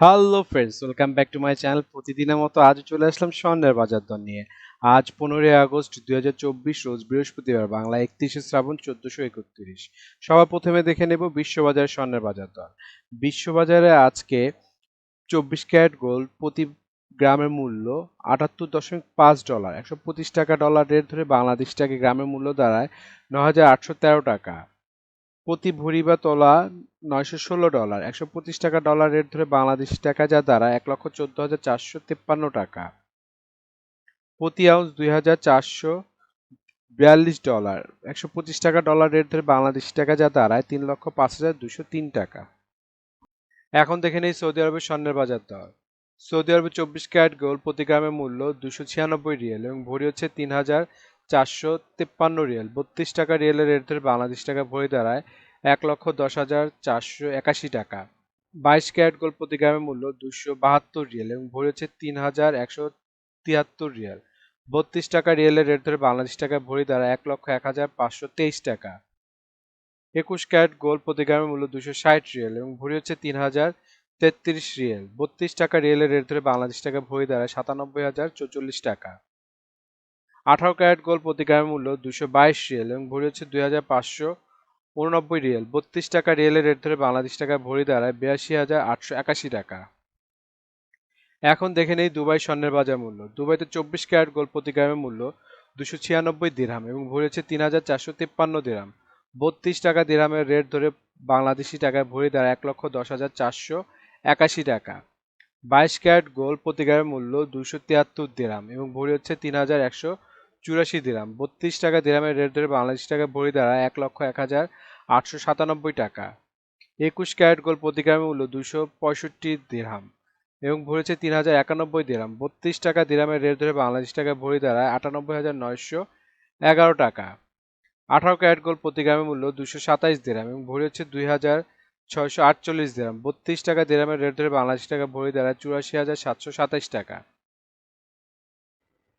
Hello friends welcome back to my channel প্রতিদিনের মতো আজ চলে আসলাম স্বর্ণের বাজার দর নিয়ে। আজ পনেরোই আগস্ট দু হাজার চব্বিশ, রোজ বৃহস্পতিবার, বাংলা একত্রিশে শ্রাবণ চোদ্দশো একত্রিশ। সবার প্রথমে দেখে নেব বিশ্ববাজার স্বর্ণের বাজার দর। বিশ্ববাজারে আজকে চব্বিশ ক্যারেট গোল্ড প্রতি গ্রামের মূল্য আটাত্তর দশমিক পাঁচ ডলার, একশো পঁচিশ টাকা ডলার রেট ধরে বাংলাদেশ টাকা গ্রামের মূল্য দাঁড়ায় ন হাজার আটশো তেরো টাকা। প্রতি ভরি বা তোলা নয়শো ষোলো ডলার। একশো পঁচিশ টাকা ডলার রেট ধরে বাংলাদেশি টাকা যা দ্বারা এক লক্ষ চোদ্দ হাজার চারশো তেপ্পান্ন টাকা। প্রতি আউন্স দুই হাজার চারশো বিয়াল্লিশ ডলার। একশো পঁচিশ টাকা ডলার রেট ধরে বাংলাদেশি টাকা যা দাঁড়ায় তিন লক্ষ পাঁচ হাজার দুশো তিন টাকা। এখন দেখে নেই সৌদি আরবের স্বর্ণের বাজার দর। সৌদি আরবে চব্বিশ ক্যারেট গোল্ড প্রতি গ্রামের মূল্য দুশো ছিয়ানব্বই রিয়েল এবং ভরি হচ্ছে তিন হাজার চারশো তেপ্পান্ন রিয়েল। বত্রিশ টাকা রিয়েলের রেট ধরে বাংলাদেশ টাকা ভরি দাঁড়ায় এক লক্ষ দশ হাজার চারশো একাশি টাকা। বাইশ ক্যারেট গোল্ড প্রতি গ্রামের মূল্য দুশো বাহাত্তর রিয়েল এবং ভরি হচ্ছে তিন হাজার একশো তিয়াত্তর রিয়াল। বত্রিশ টাকা রিয়েলের রেট ধরে বাংলাদেশ টাকা ভরি দাঁড়ায় এক লক্ষ এক হাজার পাঁচশো তেইশ টাকা। একুশ ক্যারেট গোল্ড প্রতি গ্রামের মূল্য দুশো ষাট রিয়েল এবং ভরি হচ্ছে তিন হাজার তেত্রিশ রিয়েল। বত্রিশ টাকা রিয়েলের রেট ধরে বাংলাদেশ টাকা ভরি দাঁড়ায় সাতানব্বই হাজার চৌচল্লিশ টাকা। আঠারো ক্যারেট গোল্ড প্রতি গ্রামের মূল্য দুশো বাইশ রিয়েল এবং ভরি হচ্ছে দুই হাজার পাঁচশো উননব্বই রিয়েল। বত্রিশ টাকা রিয়েলের রেট ধরে বাংলাদেশ টাকা ভরি দাঁড়ায় বিরাশি হাজার আটশো একাশি টাকা। এখন দেখে নেই দুবাই স্বর্ণের বাজার মূল্য। দুবাইতে চব্বিশ ক্যারেট গোল্ড প্রতি গ্রামের মূল্য দুশো ছিয়ানব্বই দিরহাম এবং ভরি হচ্ছে তিন হাজার চারশো তিপ্পান্ন দিরহাম। বত্রিশ টাকা দিরহামের রেট ধরে বাংলাদেশি টাকায় ভরি দাঁড়ায় এক লক্ষ দশ হাজার চারশো একাশি টাকা। বাইশ ক্যারেট গোল্ড প্রতি গ্রামের মূল্য দুশো তিয়াত্তর দিরাম এবং ভরি হচ্ছে তিন হাজার একশো চুরাশি দিরাম। বত্রিশ টাকা দিরামের রেট ধরে বাংলাদেশ টাকা ভরি দাঁড়ায় এক লক্ষ এক হাজার আটশো সাতানব্বই টাকা। একুশ ক্যারেট গোল্ড প্রতি গ্রামের মূল্য দুশো পঁয়ষট্টি দিরহাম এবং ভরেছে তিন হাজার একানব্বই দিরাম। বত্রিশ টাকা দিরামের রেট ধরে বাংলাদেশ টাকা ভরি দাঁড়ায় আটানব্বই হাজার নয়শো এগারো টাকা। আঠারো ক্যারেট গোল প্রতি গ্রামের মূল্য দুশো সাতাইশ দিরাম এবং ভরি হচ্ছে দুই হাজার ছয়শো আটচল্লিশ দিরাম। বত্রিশ টাকা দিরামের রেট ধরে বাংলাদেশ টাকা ভরি দাঁড়ায় চুরাশি হাজার সাতশো সাতাইশ টাকা।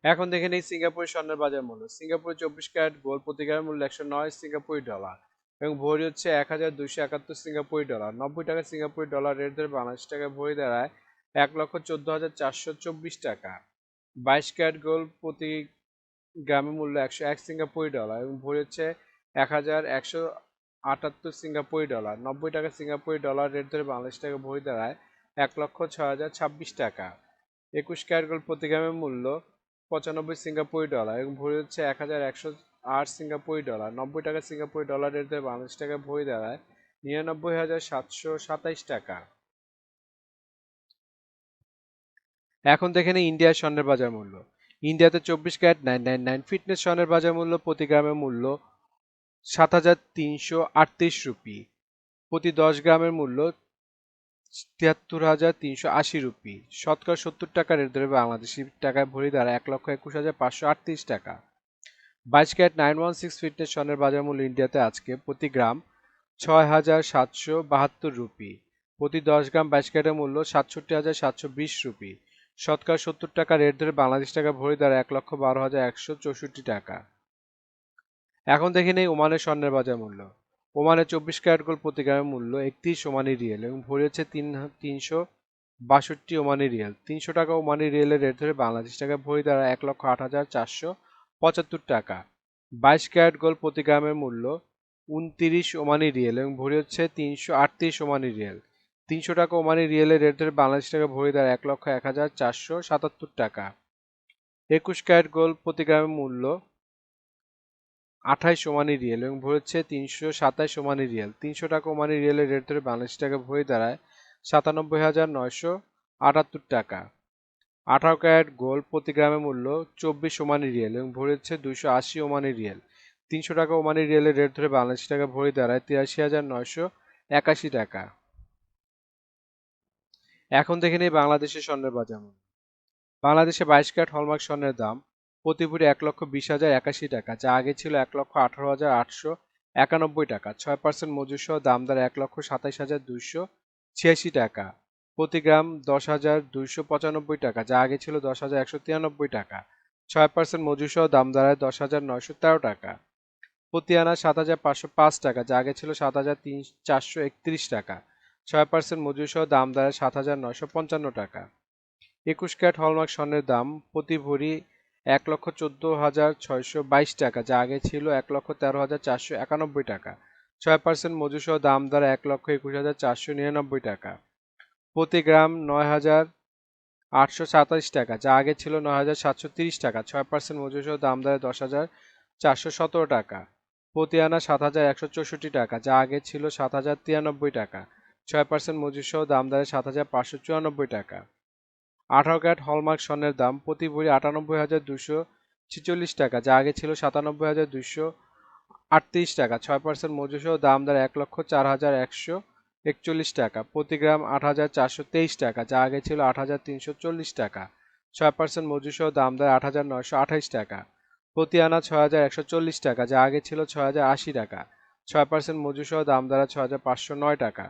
এখন দেখে নেই সিঙ্গাপুর স্বর্ণের বাজার মূল্য। সিঙ্গাপুর চব্বিশ ক্যারেট গোল প্রতি গ্রামের মূল্য একশো নয় সিঙ্গাপুরি ডলার এবং ভরি হচ্ছে এক হাজার দুইশো একাত্তর সিঙ্গাপুরি ডলার। নব্বই টাকা সিঙ্গাপুরি ডলার রেট ধরে বাংলাদেশ টাকা ভরি দাঁড়ায় এক লক্ষ চোদ্দ হাজার চারশো চব্বিশ টাকা। বাইশ ক্যারেট গোল প্রতি গ্রামের মূল্য একশো এক সিঙ্গাপুরি ডলার এবং ভরি হচ্ছে এক হাজার একশো আটাত্তর সিঙ্গাপুরি ডলার। নব্বই টাকা সিঙ্গাপুরি ডলার রেট ধরে বাংলাদেশ টাকা ভরি দাঁড়ায় এক লক্ষ ছ হাজার ছাব্বিশ টাকা। একুশ ক্যারেট, গোল্ড প্রতি গ্রামের মূল্য পঁচানব্বই সিঙ্গাপুরি ডলার এবং ভরি হচ্ছে এক হাজার একশো আট সিঙ্গাপুরি ডলার। নব্বই টাকা সিঙ্গাপুরি ডলার রেট ধরে বাংলাদেশ টাকা ভরি দাঁড়ায় নিরানব্বই হাজার সাতশো সাতাইশ টাকা। এখন দেখে নিই ইন্ডিয়ার স্বর্ণের বাজার মূল্য। ইন্ডিয়াতে চব্বিশ carat nine nine nine fitness স্বর্ণের বাজার মূল্য প্রতি গ্রামের মূল্য সাত হাজার তিনশো আটত্রিশ রুপি। প্রতি দশ গ্রামের মূল্য তিয়াত্তর হাজার তিনশো আশি রুপি। শতকরা সত্তর টাকা রেট ধরে বাংলাদেশি টাকায় ভরি দ্বারা এক লক্ষ একুশ হাজার পাঁচশো আটত্রিশ টাকা। বাইশ carat nine one six fitness স্বর্ণের বাজার মূল্য ইন্ডিয়াতে আজকে প্রতি গ্রাম ছয় হাজার সাতশো বাহাত্তর রুপি। প্রতি দশ গ্রাম বাইশ ক্যারেটের মূল্য সাতষট্টি হাজার সাতশো বিশ রুপি। শতকরা সত্তর টাকা রেট ধরে বাংলাদেশ টাকা ভরি দ্বারা এক লক্ষ বারো হাজার একশো চৌষট্টি টাকা। এখন দেখে নেই ওমানের স্বর্ণের বাজার মূল্য। ওমানে চব্বিশ ক্যারেট গোল্ড প্রতি গ্রামের মূল্য একত্রিশ ওমানি রিয়েল এবং ভরি হচ্ছে তিন তিনশো বাষট্টি ওমানি রিয়েল। তিনশো টাকা ওমানি রিয়েলের রেট ধরে বাংলাদেশ টাকা ভরি দ্বারা এক লক্ষ আট হাজার চারশো পঁচাত্তর টাকা। বাইশ ক্যারেট গোল্ড প্রতি গ্রামের মূল্য উনতিরিশ ওমানি রিয়েল এবং ভরি হচ্ছে তিনশো আটত্রিশ ওমানি রিয়েল। তিনশো টাকা ওমানি রিয়েলের রেট ধরে বাংলাদেশ টাকা ভরি দ্বারা এক লক্ষ এক হাজার চারশো সাতাত্তর টাকা। একুশ ক্যারেট গোল্ড প্রতি গ্রামের মূল্য আঠাইশ ওমানি রিয়েল এবং ভরি হচ্ছে তিনশো সাতাইশ ওমানি রিয়েল। তিনশো টাকা ওমানি রিয়েলের রেট ধরে বাংলাদেশ টাকা ভরি দাঁড়ায় সাতানব্বই হাজার নয়শো আটাত্তর টাকা। আঠারো ক্যারেট গোল্ড প্রতি গ্রামের মূল্য চব্বিশ ওমানি রিয়েল এবং ভরি হচ্ছে দুইশো আশি ওমানি রিয়েল। তিনশো টাকা ওমানি রিয়েলের রেট ধরে বাংলাদেশ টাকা ভরি দাঁড়ায় তিরাশি হাজার নয়শো একাশি টাকা। এখন দেখে নেই বাংলাদেশের স্বর্ণের বাজার মূল্য। বাংলাদেশে বাইশ ক্যারেট হলমার্ক স্বর্ণের দাম প্রতি ভরি এক লক্ষ বিশ হাজার একাশি টাকা, যা আগে ছিল এক লক্ষ আঠারো হাজার আটশো একানব্বই টাকা, ছয় পার্সেন্ট মজুর সহ দাম দ্বারা এক লক্ষ সাতাইশ হাজার দুইশো ছিয়াশি টাকা। প্রতি গ্রাম দশ হাজার দুইশো পঁচানব্বই টাকা, যা আগে ছিল দশ হাজার একশো তিরানব্বই টাকা। ছয় পার্সেন্ট মজুর সহ দাম দাঁড়ায় দশ হাজার নয়শো তেরো টাকা। প্রতি আনা সাত হাজার পাঁচশো পাঁচ টাকা, যা আগে ছিল সাত হাজার তিন চারশো একত্রিশ টাকা। ছয় পার্সেন্ট মজুরি সহ দাম দাঁড়ায় সাত হাজার নয়শো পঞ্চান্ন টাকা। একুশ ক্যারেট হলমার্ক স্বর্ণের দাম প্রতি ভরি এক লক্ষ চোদ্দ হাজার ছয়শো বাইশ টাকা, যা আগে ছিল এক লক্ষ তেরো হাজার চারশো একানব্বই টাকা। ছয় পার্সেন্ট মজুরি সহ দাম দ্বারা এক লক্ষ একুশ হাজার চারশো নিরানব্বই টাকা। প্রতি গ্রাম নয় হাজার আটশো সাতাশ টাকা, যা আগে ছিল নয় হাজার সাতশো তিরিশ টাকা। ছয় পার্সেন্ট মজুরি সহ দাম দাঁড়ায় দশ হাজার চারশো সতেরো টাকা। প্রতি আনা সাত হাজার একশো চৌষট্টি টাকা, যা আগে ছিল সাত হাজার তিরানব্বই টাকা। ছয় পার্সেন্ট মজুরি সহ দাম দাঁড়ায় সাত হাজার পাঁচশো চুরানব্বই টাকা। আঠারো ক্যারেট হলমার্ক স্বর্ণের দাম প্রতি ভরি আটানব্বই হাজার দুশো ছেচল্লিশ টাকা, যা আগে ছিল সাতানব্বই হাজার দুশো আটত্রিশ টাকা। ছয় পার্সেন্ট মজুরি সহ দাম দাঁড়ায় এক লক্ষ চার হাজার একশো একচল্লিশ টাকা, প্রতি গ্রাম আট হাজার চারশো তেইশ টাকা, যা আগে ছিল আট হাজার তিনশো চল্লিশ টাকা। ছয় পার্সেন্ট মজুরি সহ দাম দেয় আট হাজার নয়শো আঠাইশ টাকা, প্রতি আনা ছয় হাজার একশো চল্লিশ টাকা, যা আগে ছিল ছয় হাজার আশি টাকা। ছয় পার্সেন্ট মজুরি সহ দাম দ্বারা ছয় হাজার পাঁচশো নয় টাকা।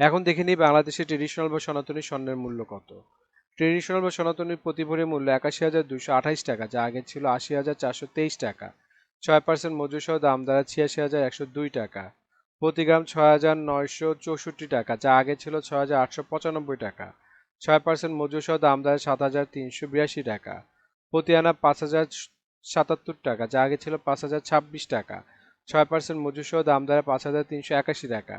এখন দেখে নিই বাংলাদেশে ট্রেডিশনাল বা সনাতনী স্বর্ণের মূল্য কত। ট্রেডিশনাল বা সনাতনীর প্রতি ভরি মূল্য একাশি হাজার দুশো আঠাইশ টাকা, যা আগে ছিল আশি হাজার চারশো তেইশ টাকা। ছয় পার্সেন্ট মজুরি সহ দাম দ্বারা ছিয়াশি হাজার একশো দুই টাকা। প্রতি গ্রাম ছয় হাজার নয়শো চৌষট্টি টাকা, যা আগে ছিল ছয় হাজার আটশো পঁচানব্বই টাকা। ছয় পার্সেন্ট মজুর সহ দাম দেয় সাত হাজার তিনশো বিরাশি টাকা। প্রতি আনা পাঁচ হাজার সাতাত্তর টাকা, যা আগে ছিল পাঁচ হাজার ছাব্বিশ টাকা। ছয় পার্সেন্ট মজুর সহ দাম দেয় পাঁচ হাজার তিনশো একাশি টাকা।